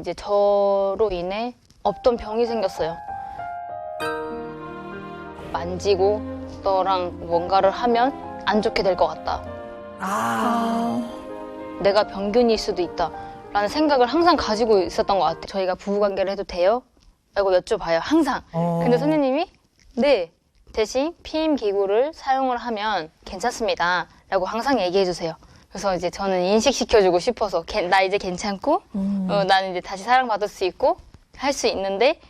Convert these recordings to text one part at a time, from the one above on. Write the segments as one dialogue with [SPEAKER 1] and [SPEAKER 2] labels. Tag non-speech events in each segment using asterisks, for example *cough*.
[SPEAKER 1] 이제 저로 인해 없던 병이 생겼어요. 만지고 너랑 뭔가를 하면 안 좋게 될 것 같다.
[SPEAKER 2] 아.
[SPEAKER 1] 내가 병균일 수도 있다. 라는 생각을 항상 가지고 있었던 것 같아요. 저희가 부부관계를 해도 돼요? 라고 여쭤봐요. 항상.
[SPEAKER 2] 어.
[SPEAKER 1] 근데 선생님이 네. 대신 피임 기구를 사용을 하면 괜찮습니다. 라고 항상 얘기해 주세요. 그래서 이제 저는 인식시켜주고 싶어서 걔- 나 이제 괜찮고 어, 나는 이제 다시 사랑받을 수 있고 할 수 있는데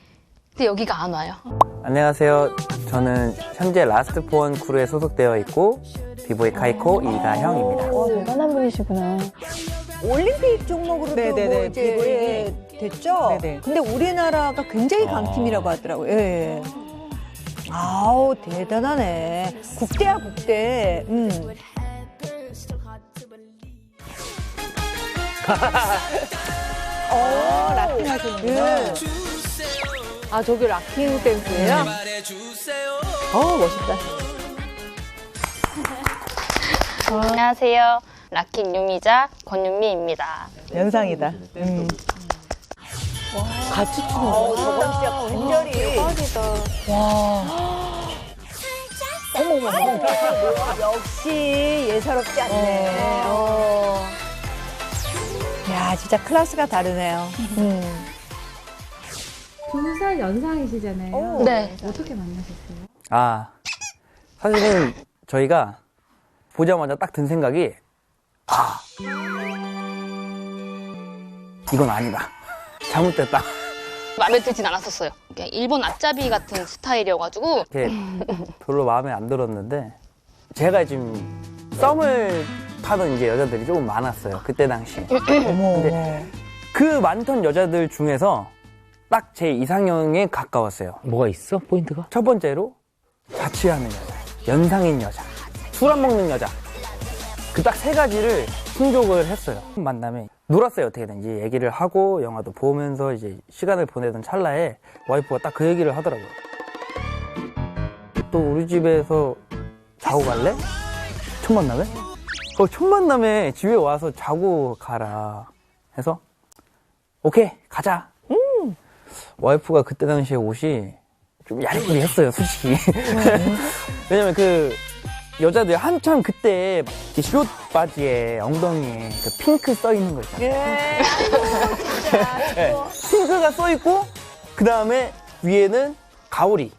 [SPEAKER 1] 근데 여기가 안 와요.
[SPEAKER 3] 안녕하세요. 저는 현재 라스트 포원 크루에 소속되어 있고 비보이 카이코 이가형입니다.
[SPEAKER 2] 와, 대단한 분이시구나.
[SPEAKER 4] 올림픽 종목으로도
[SPEAKER 2] 네네네,
[SPEAKER 4] 뭐 이제
[SPEAKER 2] 비보이.
[SPEAKER 4] 예, 됐죠.
[SPEAKER 2] 네네.
[SPEAKER 4] 근데 우리나라가 굉장히 강팀이라고 하더라고요. 예, 예. 아우 대단하네. 국대야 국대. 음. 어, 락킹 하시는구나.
[SPEAKER 2] 아, 저기 락킹 댄스예요? 어, 멋있다.
[SPEAKER 1] 안녕하세요. 락킹 유미자 권윤미입니다.
[SPEAKER 2] 연상이다. 음. 같이 추는 거.
[SPEAKER 4] 저건 진짜 관절이.
[SPEAKER 1] 대박이다.
[SPEAKER 4] 어머머머. 역시 예사롭지 않네. 어. 야, 진짜 클래스가 다르네요. 음.
[SPEAKER 5] 두살 연상이시잖아요.
[SPEAKER 1] 네.
[SPEAKER 5] 어떻게 만나셨어요?
[SPEAKER 3] 아, 사실은 저희가 보자마자 딱 든 생각이 아, 이건 아니다. 잘못됐다.
[SPEAKER 1] 마음에 들진 않았었어요. 그냥 일본 앞잡이 같은 스타일이어가지고
[SPEAKER 3] 이렇게 별로 마음에 안 들었는데 제가 지금 썸을 타던 이제 여자들이 조금 많았어요. 그때 당시. *clears throat* 근데 그 많던 여자들 중에서 딱 제 이상형에 가까웠어요.
[SPEAKER 6] 뭐가 있어? 포인트가?
[SPEAKER 3] 첫 번째로 자취하는 여자, 연상인 여자, 술 안 먹는 여자. 그 딱 세 가지를 충족을 했어요. 만남에 놀았어요. 어떻게든 이제 얘기를 하고 영화도 보면서 이제 시간을 보내던 찰나에 와이프가 딱 그 얘기를 하더라고요. 또 우리 집에서 자고 갈래? 첫 만남에? 어, 첫 만남에 집에 와서 자고 가라. 해서 오케이 가자. 와이프가 그때 당시에 옷이 좀 야리꾸리했어요, 솔직히. *laughs* 왜냐면 그 여자들 한참 그때 숏 바지에 엉덩이에 그 핑크 써 있는 거 있잖아요.
[SPEAKER 4] 예. *laughs*
[SPEAKER 3] 네. 핑크가 써 있고 그 다음에 위에는 가오리.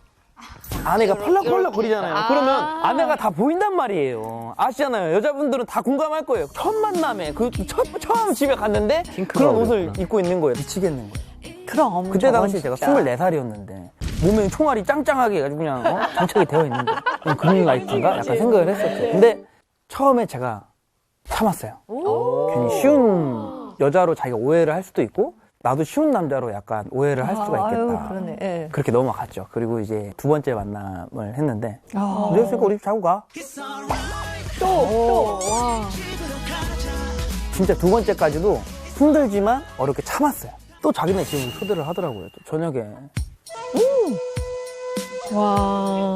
[SPEAKER 3] 안에가 펄럭펄럭 거리잖아요.
[SPEAKER 1] 아.
[SPEAKER 3] 그러면 안에가 다 보인단 말이에요. 아시잖아요. 여자분들은 다 공감할 거예요. 첫 만남에 그 첫, 처음 집에 갔는데 그런 옷을
[SPEAKER 6] 어울렸구나.
[SPEAKER 3] 입고 있는 거예요. 미치겠는 거예요.
[SPEAKER 4] 그럼.
[SPEAKER 3] 그때 당시 제가
[SPEAKER 4] 진짜.
[SPEAKER 3] 24살이었는데 몸에 총알이 짱짱하게 해가지고 그냥 어? 장착이 되어 있는데 그런 라이프인가? 약간 생각을 했었죠. 근데 처음에 제가 참았어요. 괜히 쉬운 여자로 자기가 오해를 할 수도 있고 나도 쉬운 남자로 약간 오해를 할 수가 있겠다.
[SPEAKER 4] 아유, 그러네. 예.
[SPEAKER 3] 그렇게 넘어갔죠. 그리고 이제 두 번째 만남을 했는데
[SPEAKER 4] 아.
[SPEAKER 3] 그랬으니까 우리 집 자고 가.
[SPEAKER 4] 또, 또.
[SPEAKER 3] 진짜 두 번째까지도 힘들지만 어렵게 참았어요. 또 자기네 집으로 초대를 하더라고요. 또 저녁에.
[SPEAKER 2] 와.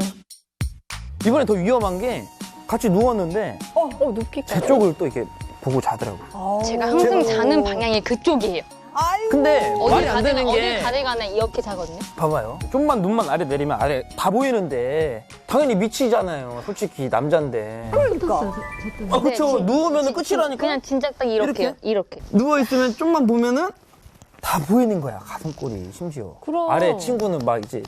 [SPEAKER 3] 이번에 더 위험한 게 같이 누웠는데
[SPEAKER 2] 어, 어, 눕기.
[SPEAKER 3] 제 쪽을 또 이렇게 보고 자더라고요.
[SPEAKER 1] 제가 항상 자는 방향이 그쪽이에요.
[SPEAKER 4] 아이고.
[SPEAKER 3] 근데
[SPEAKER 1] 어딜
[SPEAKER 3] 말이 안 되는
[SPEAKER 1] 어딜
[SPEAKER 3] 게
[SPEAKER 1] 가든 간에 이렇게 자거든요.
[SPEAKER 3] 봐봐요. 좀만 눈만 아래 내리면 아래 다 보이는데 당연히 미치잖아요. 솔직히 남잔데.
[SPEAKER 5] 떴어요,
[SPEAKER 3] 저아 그쵸.
[SPEAKER 1] 네,
[SPEAKER 3] 누우면은
[SPEAKER 1] 진-
[SPEAKER 3] 끝이라니까.
[SPEAKER 1] 그냥 진짜 딱 이렇게요. 이렇게.
[SPEAKER 3] 누워 있으면 좀만 보면은 다 보이는 거야. 가슴골이 심지어.
[SPEAKER 2] 그럼.
[SPEAKER 3] 아래 친구는 막 이제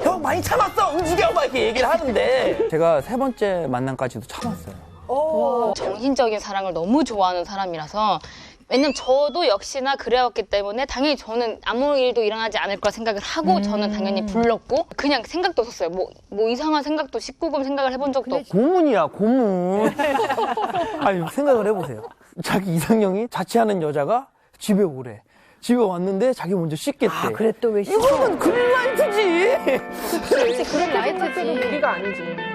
[SPEAKER 3] 형 많이 참았어. 움직여 막 이렇게 얘기를 하는데 제가 세 번째 만남까지도 참았어요.
[SPEAKER 4] 어.
[SPEAKER 1] 정신적인 사랑을 너무 좋아하는 사람이라서 왜냐면 저도 역시나 그래왔기 때문에 당연히 저는 아무 일도 일어나지 않을 거라 생각을 하고 저는 당연히 불렀고 그냥 생각도 없었어요. 뭐, 뭐 이상한 생각도 19금 생각을 해본 적도 없고
[SPEAKER 3] 고문이야 고문. *laughs* 아니 생각을 해보세요. 자기 이상형이 자취하는 여자가 집에 오래. 집에 왔는데 자기 먼저 씻겠대.
[SPEAKER 4] 아, 그래 또왜 씻어?
[SPEAKER 3] 이거는 그린라이트지.
[SPEAKER 1] 그렇지 그런 라이트지.
[SPEAKER 2] 우리가 아니지.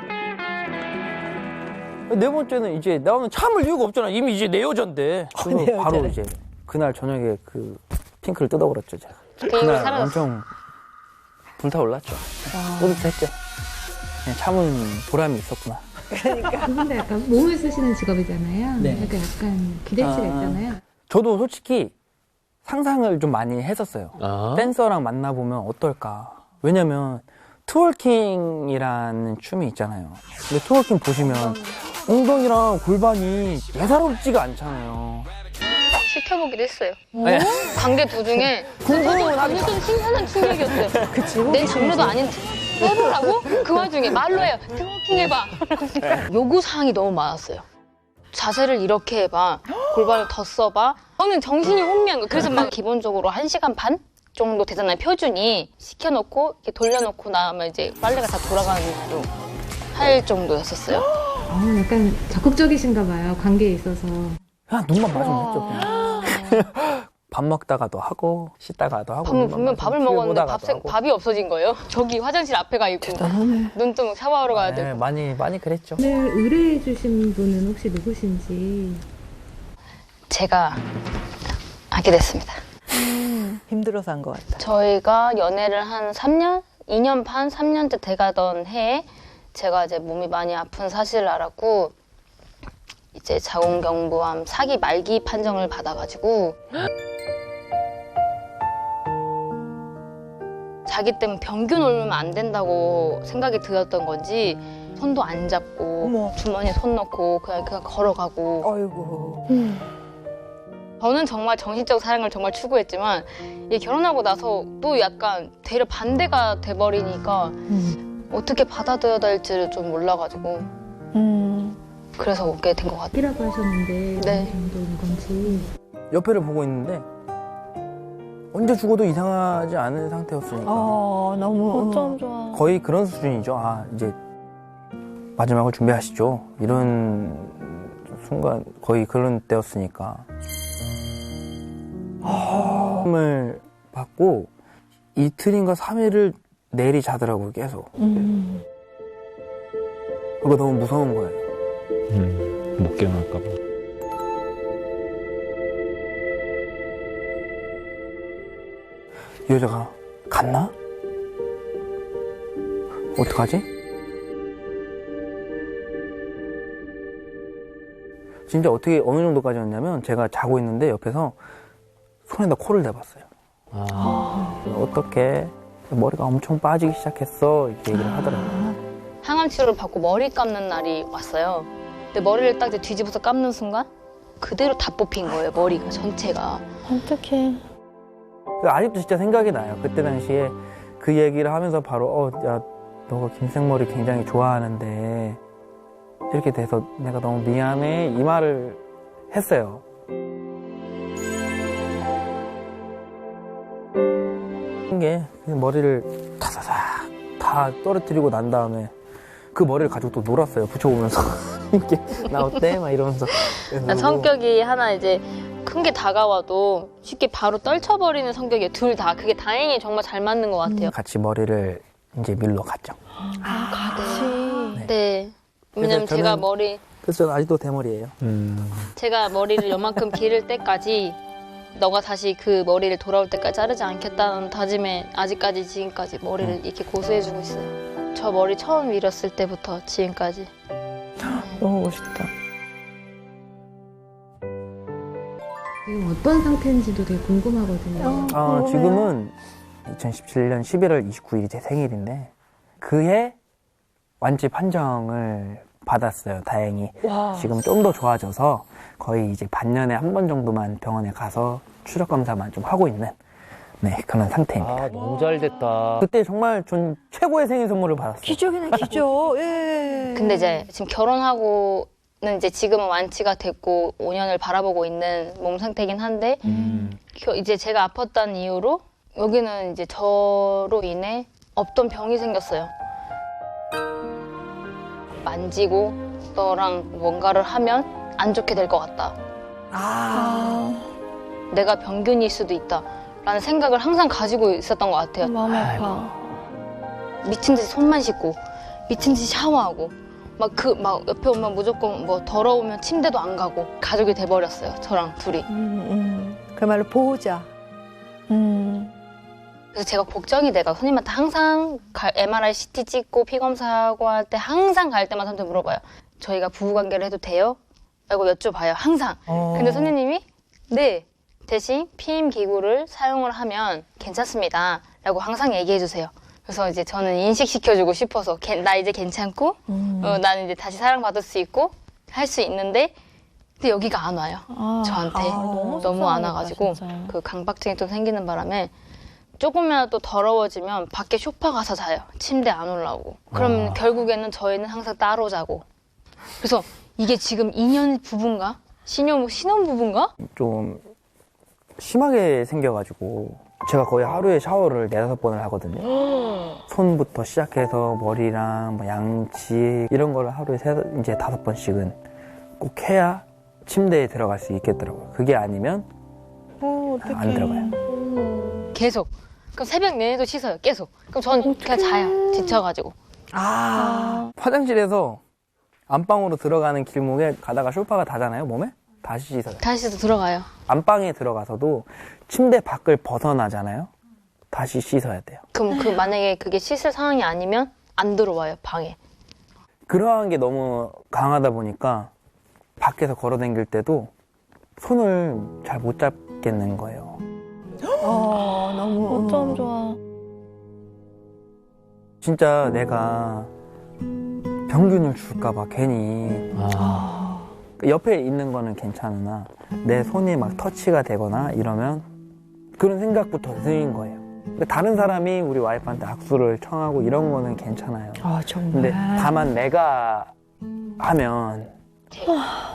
[SPEAKER 3] 네 번째는 이제 나는 참을 이유가 없잖아. 이미 이제 내 여잔데. 그래서
[SPEAKER 4] 내
[SPEAKER 3] 바로
[SPEAKER 4] 여자네.
[SPEAKER 3] 이제 그날 저녁에 그 핑크를 뜯어버렸죠, 제가.
[SPEAKER 1] 그
[SPEAKER 3] 그날
[SPEAKER 1] 사라졌어.
[SPEAKER 3] 엄청 불타올랐죠. 뿌듯했죠. 그냥 참은 보람이 있었구나.
[SPEAKER 5] 그분도 약간 몸을 쓰시는 직업이잖아요.
[SPEAKER 3] 네.
[SPEAKER 5] 그러니까 약간 기대치가
[SPEAKER 3] 아.
[SPEAKER 5] 있잖아요.
[SPEAKER 3] 저도 솔직히 상상을 좀 많이 했었어요.
[SPEAKER 6] 아.
[SPEAKER 3] 댄서랑 만나보면 어떨까. 왜냐면 트월킹이라는 춤이 있잖아요. 근데 트월킹 보시면 엉덩이랑 골반이 예사롭지가 않잖아요.
[SPEAKER 1] 시켜보기도 했어요.
[SPEAKER 3] 네.
[SPEAKER 1] 관계 도중에 궁금하게 좀 신선한 충격이었어요. *laughs*
[SPEAKER 2] 그치.
[SPEAKER 1] 내 장르도 아닌 해보라고? 그 와중에 말로 해요. 트워킹 해봐. *laughs* 요구 사항이 너무 많았어요. 자세를 이렇게 해봐. 골반을 더 써봐. 저는 정신이 혼미한 거예요. 그래서 막 기본적으로 한시간반 정도 되잖아요. 표준이. 시켜놓고 이렇게 돌려놓고 나면 이제 빨래가 다 돌아가는 할 정도였었어요.
[SPEAKER 5] 어, 약간 적극적이신가 봐요. 관계에 있어서.
[SPEAKER 3] 그냥 눈만 맞으면 했죠. 그냥. *gasps* 밥 먹다가도 하고 씻다가도 하고.
[SPEAKER 1] 밥은
[SPEAKER 3] 눈만
[SPEAKER 1] 분명 밥을 먹었는데
[SPEAKER 3] 보다가도
[SPEAKER 1] 밥 생-
[SPEAKER 3] 하고.
[SPEAKER 1] 밥이 없어진 거예요. *laughs* 저기 화장실 앞에 가 있고 눈 뜨면 샤워하러 가야
[SPEAKER 3] 네,
[SPEAKER 1] 되고.
[SPEAKER 3] 많이 많이 그랬죠.
[SPEAKER 5] 오늘 의뢰해 주신 분은 혹시 누구신지.
[SPEAKER 1] 제가 하게 됐습니다.
[SPEAKER 4] 힘들어서 한 것 같다.
[SPEAKER 1] 저희가 연애를 한 3년, 2년 반, 3년째 돼가던 해에 제가 이제 몸이 많이 아픈 사실을 알았고 이제 자궁경부암 사기 말기 판정을 받아가지고 자기 때문에 병균 올리면 안 된다고 생각이 들었던 건지 손도 안 잡고
[SPEAKER 4] 어머.
[SPEAKER 1] 주머니에 손 넣고 그냥 그냥 걸어가고
[SPEAKER 4] 어이구.
[SPEAKER 1] 저는 정말 정신적 사랑을 정말 추구했지만 이 결혼하고 나서 또 약간 되려 반대가 돼버리니까 어떻게 받아들여야 될지를 좀 몰라가지고
[SPEAKER 4] 음.
[SPEAKER 1] 그래서 오게 된 것 같아요.
[SPEAKER 5] 이라고 하셨는데
[SPEAKER 1] 네.
[SPEAKER 5] 어느 정도인 건지.
[SPEAKER 3] 옆에를 보고 있는데 언제 죽어도 이상하지 않은 상태였으니까
[SPEAKER 4] 어, 너무.
[SPEAKER 2] 어쩜 좋아.
[SPEAKER 3] 거의 그런 수준이죠. 아 이제 마지막을 준비하시죠. 이런 순간 거의 그런 때였으니까. 을 받고 이틀인가 3일을 내리 자더라고요 계속.
[SPEAKER 2] 음.
[SPEAKER 3] 그거 너무 무서운 거예요.
[SPEAKER 6] 음, 못 깨어날까봐.
[SPEAKER 3] 이 여자가 갔나? 어떡하지? 진짜 어떻게 어느 정도까지였냐면 제가 자고 있는데 옆에서 손에다 코를 대봤어요.
[SPEAKER 6] 아.
[SPEAKER 3] 어떻게 머리가 엄청 빠지기 시작했어 이렇게 얘기를 하더라고요.
[SPEAKER 1] 항암 치료를 받고 머리 감는 날이 왔어요. 근데 머리를 딱 이제 뒤집어서 감는 순간 그대로 다 뽑힌 거예요. 머리가 전체가.
[SPEAKER 2] 어떡해.
[SPEAKER 3] 그 아직도 진짜 생각이 나요. 그때 당시에 그 얘기를 하면서 바로 어, 야, 너가 김생머리 굉장히 좋아하는데 이렇게 돼서 내가 너무 미안해 이 말을 했어요. 게 그냥 머리를 타사삭 다 떨어뜨리고 난 다음에 그 머리를 가지고 또 놀았어요. 붙여보면서 *laughs* 이렇게 나 어때? 막 이러면서
[SPEAKER 1] 성격이 하나 이제 큰 게 다가와도 쉽게 바로 떨쳐버리는 성격이에요. 둘 다. 그게 다행히 정말 잘 맞는 것 같아요.
[SPEAKER 3] 같이 머리를 이제 밀러 갔죠.
[SPEAKER 2] 같이.
[SPEAKER 1] 네. 왜냐면
[SPEAKER 3] 그래서
[SPEAKER 1] 제가 머리
[SPEAKER 3] 그래서 저는 아직도 대머리예요.
[SPEAKER 6] 음.
[SPEAKER 1] 제가 머리를 요만큼 기를 때까지 너가 다시 그 머리를 돌아올 때까지 자르지 않겠다는 다짐에 아직까지 지금까지 머리를 이렇게 고수해주고 있어요. 저 머리 처음 밀었을 때부터 지금까지. *gasps*
[SPEAKER 2] 너무 멋있다.
[SPEAKER 5] 지금 어떤 상태인지도 되게 궁금하거든요.
[SPEAKER 3] 아,
[SPEAKER 2] 궁금해요.
[SPEAKER 3] 지금은 2017년 11월 29일이 제 생일인데 그해 완치 판정을 받았어요. 다행히
[SPEAKER 2] 와.
[SPEAKER 3] 지금 좀 더 좋아져서 거의 이제 반년에 한 번 정도만 병원에 가서 추적 검사만 좀 하고 있는 네 그런 상태입니다.
[SPEAKER 6] 아, 너무 잘 됐다.
[SPEAKER 3] 그때 정말 전 최고의 생일 선물을 받았어요.
[SPEAKER 4] 기적이네, 기적. 예.
[SPEAKER 1] 근데 이제 지금 결혼하고 는 이제 지금은 완치가 됐고 5년을 바라보고 있는 몸 상태긴 한데
[SPEAKER 6] 음.
[SPEAKER 1] 겨- 이제 제가 아팠다는 이유로 여기는 이제 저로 인해 없던 병이 생겼어요. 만지고 너랑 뭔가를 하면 안 좋게 될 것 같다.
[SPEAKER 4] 아.
[SPEAKER 1] 내가 병균일 수도 있다. 라는 생각을 항상 가지고 있었던 것 같아요.
[SPEAKER 2] 마음 아파.
[SPEAKER 1] 미친 듯이 손만 씻고, 미친 듯이 샤워하고, 막 그, 막 옆에 오면 무조건 뭐 더러우면 침대도 안 가고, 가족이 돼버렸어요. 저랑 둘이.
[SPEAKER 4] 음, 음. 그야말로 보호자.
[SPEAKER 2] 음.
[SPEAKER 1] 그래서 제가 걱정이 돼가 손님한테 항상 가- MRI, CT 찍고 피 검사하고 할 때 항상 갈 때마다 사람들 물어봐요. 저희가 부부관계를 해도 돼요? 라고 여쭤봐요. 항상.
[SPEAKER 3] 어.
[SPEAKER 1] 근데 손님이 네 대신 피임 기구를 사용을 하면 괜찮습니다. 라고 항상 얘기해 주세요. 그래서 이제 저는 인식시켜주고 싶어서 괜- 나 이제 괜찮고 어, 나는 이제 다시 사랑받을 수 있고 할 수 있는데 근데 여기가 안 와요.
[SPEAKER 2] 아,
[SPEAKER 1] 저한테
[SPEAKER 2] 아, 너무
[SPEAKER 1] 너무 안 와가지고
[SPEAKER 2] 진짜.
[SPEAKER 1] 그 강박증이 또 생기는 바람에 조금이라도 더러워지면 밖에 쇼파 가서 자요. 침대 안 올라오고. 그럼
[SPEAKER 6] 아.
[SPEAKER 1] 결국에는 저희는 항상 따로 자고. 그래서 이게 지금 2년 부부인가? 신혼 신혼 부부인가?
[SPEAKER 3] 좀 심하게 생겨가지고 제가 거의 하루에 샤워를 네다섯 번을 하거든요. *gasps* 손부터 시작해서 머리랑 뭐 양치 이런 거를 하루에 세, 이제 다섯 번씩은 꼭 해야 침대에 들어갈 수 있겠더라고요. 그게 아니면
[SPEAKER 2] 어,
[SPEAKER 3] 안 들어가요.
[SPEAKER 1] 계속. 그럼 새벽 내내도 씻어요. 계속. 그럼 전 그냥 자요. 지쳐가지고.
[SPEAKER 4] 아,
[SPEAKER 3] 화장실에서 안방으로 들어가는 길목에 가다가 쇼파가 닿잖아요, 몸에? 다시 씻어요.
[SPEAKER 1] 다시 또 들어가요.
[SPEAKER 3] 안방에 들어가서도 침대 밖을 벗어나잖아요? 다시 씻어야 돼요.
[SPEAKER 1] 그럼 그 만약에 그게 씻을 상황이 아니면 안 들어와요 방에.
[SPEAKER 3] 그러한 게 너무 강하다 보니까 밖에서 걸어 다닐 때도 손을 잘 못 잡겠는 거예요.
[SPEAKER 4] 어, 너무.
[SPEAKER 2] 어쩜 좋아.
[SPEAKER 3] 진짜 내가 병균을 줄까봐 괜히
[SPEAKER 6] 아.
[SPEAKER 3] 옆에 있는 거는 괜찮으나 내 손이 막 터치가 되거나 이러면 그런 생각부터 드는 거예요. 근데 다른 사람이 우리 와이프한테 악수를 청하고 이런 거는 괜찮아요.
[SPEAKER 4] 아, 정말.
[SPEAKER 3] 근데 다만 내가 하면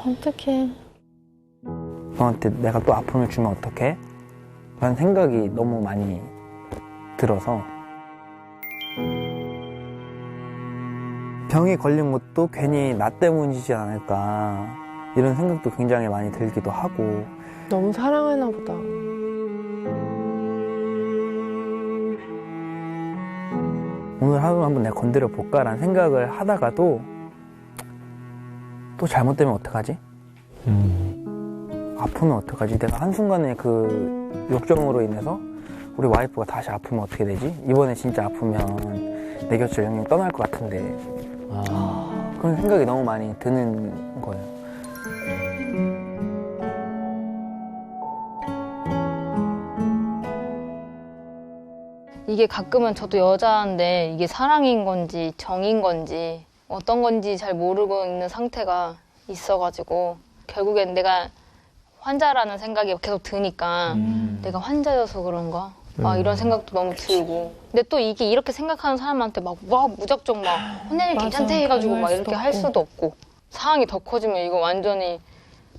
[SPEAKER 2] 어떡해.
[SPEAKER 3] 너한테 내가 또 아픔을 주면 어떡해? 그런 생각이 너무 많이 들어서 병이 걸린 것도 괜히 나 때문이지 않을까 이런 생각도 굉장히 많이 들기도 하고
[SPEAKER 2] 너무 사랑하나 보다.
[SPEAKER 3] 오늘 하루 한번 내가 건드려 볼까라는 생각을 하다가도 또 잘못되면 어떡하지?
[SPEAKER 6] 음.
[SPEAKER 3] 아프면 어떡하지? 내가 한순간에 그 욕정으로 인해서 우리 와이프가 다시 아프면 어떻게 되지? 이번에 진짜 아프면 내 곁을 영영 떠날 것 같은데
[SPEAKER 6] 아.
[SPEAKER 3] 그런 생각이 너무 많이 드는 거예요.
[SPEAKER 1] 이게 가끔은 저도 여자인데 이게 사랑인 건지 정인 건지 어떤 건지 잘 모르고 있는 상태가 있어가지고 결국엔 내가 환자라는 생각이 계속 드니까
[SPEAKER 6] 음.
[SPEAKER 1] 내가 환자여서 그런가? 막 이런 생각도 너무 들고. 근데 또 이게 이렇게 생각하는 사람한테 막 와 무작정 막 혼내님
[SPEAKER 2] 맞아.
[SPEAKER 1] 괜찮대. 해가지고 막 이렇게
[SPEAKER 2] 수도
[SPEAKER 1] 할
[SPEAKER 2] 없고.
[SPEAKER 1] 수도 없고. 상황이 더 커지면 이거 완전히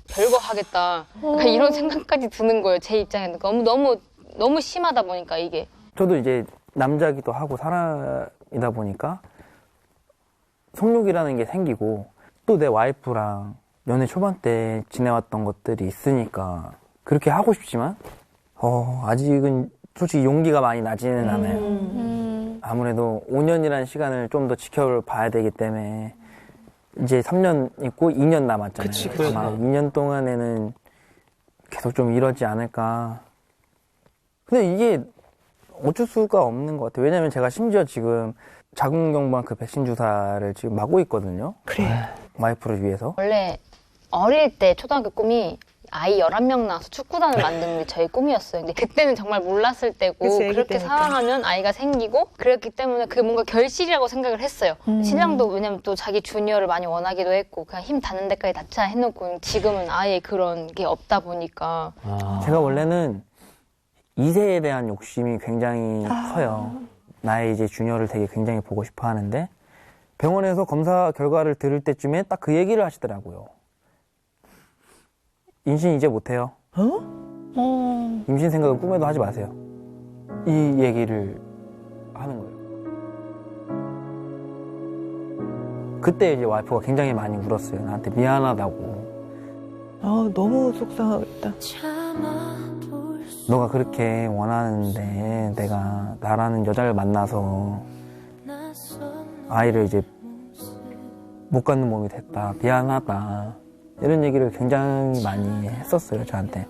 [SPEAKER 1] 별거 하겠다. 그러니까 이런 생각까지 드는 거예요 제 입장에는. 너무 너무 너무 심하다 보니까 이게.
[SPEAKER 3] 저도 이제 남자기도 하고 사람이다 보니까 성욕이라는 게 생기고 또 내 와이프랑 연애 초반 때 지내왔던 것들이 있으니까 그렇게 하고 싶지만 어 아직은 솔직히 용기가 많이 나지는 않아요.
[SPEAKER 2] 음.
[SPEAKER 3] 아무래도 5년이라는 시간을 좀 더 지켜봐야 되기 때문에 이제 3년 있고 2년 남았잖아요.
[SPEAKER 6] 그치, 그치.
[SPEAKER 3] 아마 2년 동안에는 계속 좀 이러지 않을까. 근데 이게 어쩔 수가 없는 것 같아요. 왜냐면 제가 심지어 지금 자궁경부암 그 백신 주사를 지금 맞고 있거든요.
[SPEAKER 4] 그래.
[SPEAKER 3] 와이프를 위해서.
[SPEAKER 1] 원래 어릴 때 초등학교 꿈이 아이 11명 낳아서 축구단을 만드는 게 저희 꿈이었어요. 근데 그때는 정말 몰랐을 때고
[SPEAKER 4] 그치,
[SPEAKER 1] 그렇게
[SPEAKER 4] 때니까.
[SPEAKER 1] 사랑하면 아이가 생기고 그랬기 때문에 그게 뭔가 결실이라고 생각을 했어요.
[SPEAKER 4] 음.
[SPEAKER 1] 신랑도 왜냐면 또 자기 주니어를 많이 원하기도 했고 그냥 힘 닿는 데까지 닿자 해놓고 지금은 아예 그런 게 없다 보니까
[SPEAKER 6] 아.
[SPEAKER 3] 제가 원래는 2세에 대한 욕심이 굉장히 커요. 나의 이제 주니어를 되게 굉장히 보고 싶어 하는데 병원에서 검사 결과를 들을 때쯤에 딱 그 얘기를 하시더라고요. 임신 이제 못해요.
[SPEAKER 2] 어.
[SPEAKER 3] 임신 생각은 꿈에도 하지 마세요. 이 얘기를 하는 거예요. 그때 이제 와이프가 굉장히 많이 울었어요. 나한테 미안하다고.
[SPEAKER 4] 아, 너무 속상하겠다.
[SPEAKER 3] 너가 그렇게 원하는데 내가 나라는 여자를 만나서 아이를 이제 못 갖는 몸이 됐다. 미안하다. 이런 얘기를 굉장히 많이 했었어요, 저한테.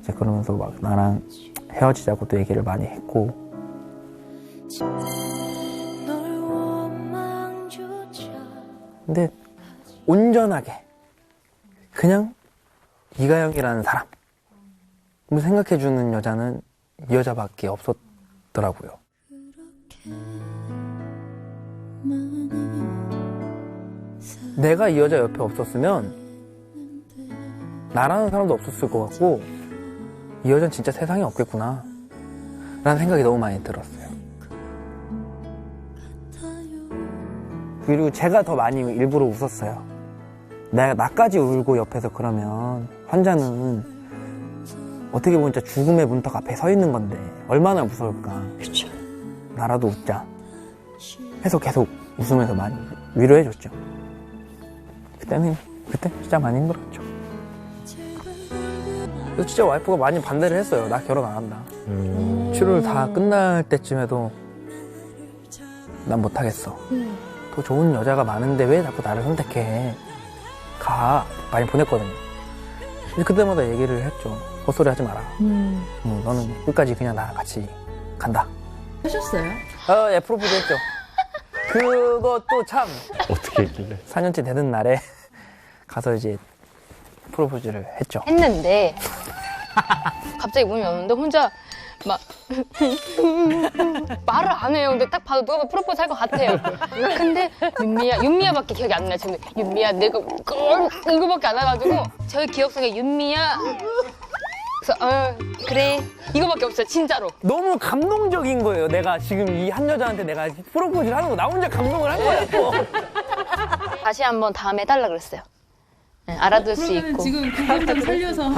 [SPEAKER 3] 이제 그러면서 막 나랑 헤어지자고도 얘기를 많이 했고. 근데 온전하게 그냥 이가영이라는 사람 생각해주는 여자는 이 여자밖에 없었더라고요. 내가 이 여자 옆에 없었으면 나라는 사람도 없었을 것 같고 이 여자는 진짜 세상에 없겠구나 라는 생각이 너무 많이 들었어요. 그리고 제가 더 많이 일부러 웃었어요. 내가 나까지 울고 옆에서 그러면 환자는 어떻게 보면 진짜 죽음의 문턱 앞에 서 있는 건데 얼마나 무서울까.
[SPEAKER 4] 그렇죠.
[SPEAKER 3] 나라도 웃자. 해서 계속 웃으면서 많이 위로해줬죠. 그때는 그때 진짜 많이 힘들었죠. 그래서 진짜 와이프가 많이 반대를 했어요. 나 결혼 안 한다.
[SPEAKER 6] 음.
[SPEAKER 3] 치료를 다 끝날 때쯤에도 난 못하겠어. 더 좋은 여자가 많은데 왜 자꾸 나를 선택해? 가. 많이 보냈거든요. 근데 그때마다 얘기를 했죠. 헛소리 하지 마라.
[SPEAKER 2] 음.
[SPEAKER 3] 응, 너는 끝까지 그냥 나랑 같이 간다.
[SPEAKER 5] 하셨어요?
[SPEAKER 3] 어, 예, 프로포즈 했죠. 그것도 참
[SPEAKER 6] 어떻게 했길래?
[SPEAKER 3] 4년째 되는 날에 *laughs* 가서 이제 프로포즈를 했죠.
[SPEAKER 1] 했는데 *laughs* 갑자기 문이 오는데 혼자 막 *laughs* 말을 안 해요. 근데 딱 봐도 누가 프로포즈 할 것 같아요. 근데 윤미야, 윤미야밖에 기억이 안 나요. 지금 윤미야, 내가 꼴 이거밖에 안 와가지고 저희 기억 속에 윤미야. 그래서 어 그래 이거밖에 없어요. 진짜로.
[SPEAKER 3] 너무 감동적인 거예요. 내가 지금 이 한 여자한테 내가 프로포즈를 하는 거 나 혼자 감동을 한 거야. 또.
[SPEAKER 1] 다시 한번 다음에 해달라 그랬어요. 네, 알아들 수
[SPEAKER 5] 그러면
[SPEAKER 1] 있고
[SPEAKER 5] 지금 그것 좀 살려서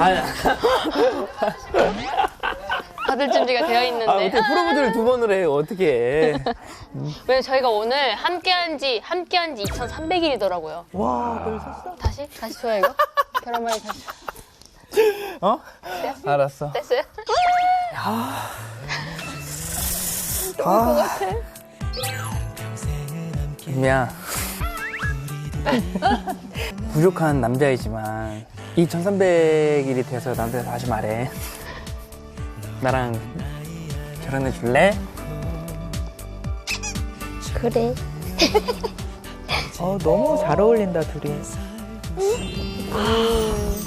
[SPEAKER 1] 받을 준비가 되어
[SPEAKER 3] 아,
[SPEAKER 1] 있는데
[SPEAKER 3] 어떻게 프로포즈를 두 번을 해요? 어떻게 해? *laughs*
[SPEAKER 1] 왜냐면 저희가 오늘 함께한 지 함께한 지 2,300일이더라고요.
[SPEAKER 4] 와, 그러셨어?
[SPEAKER 1] 다시 다시 줘요 이거 계란말이 다시
[SPEAKER 3] 어? 알았어.
[SPEAKER 1] 됐어요?
[SPEAKER 3] 김이야. *laughs* 부족한 남자이지만 이 1300일이 돼서 나한테 다시 말해. 나랑 결혼해 줄래?
[SPEAKER 1] 그래.
[SPEAKER 2] 어, 너무 잘 어울린다, 둘이.
[SPEAKER 1] 음.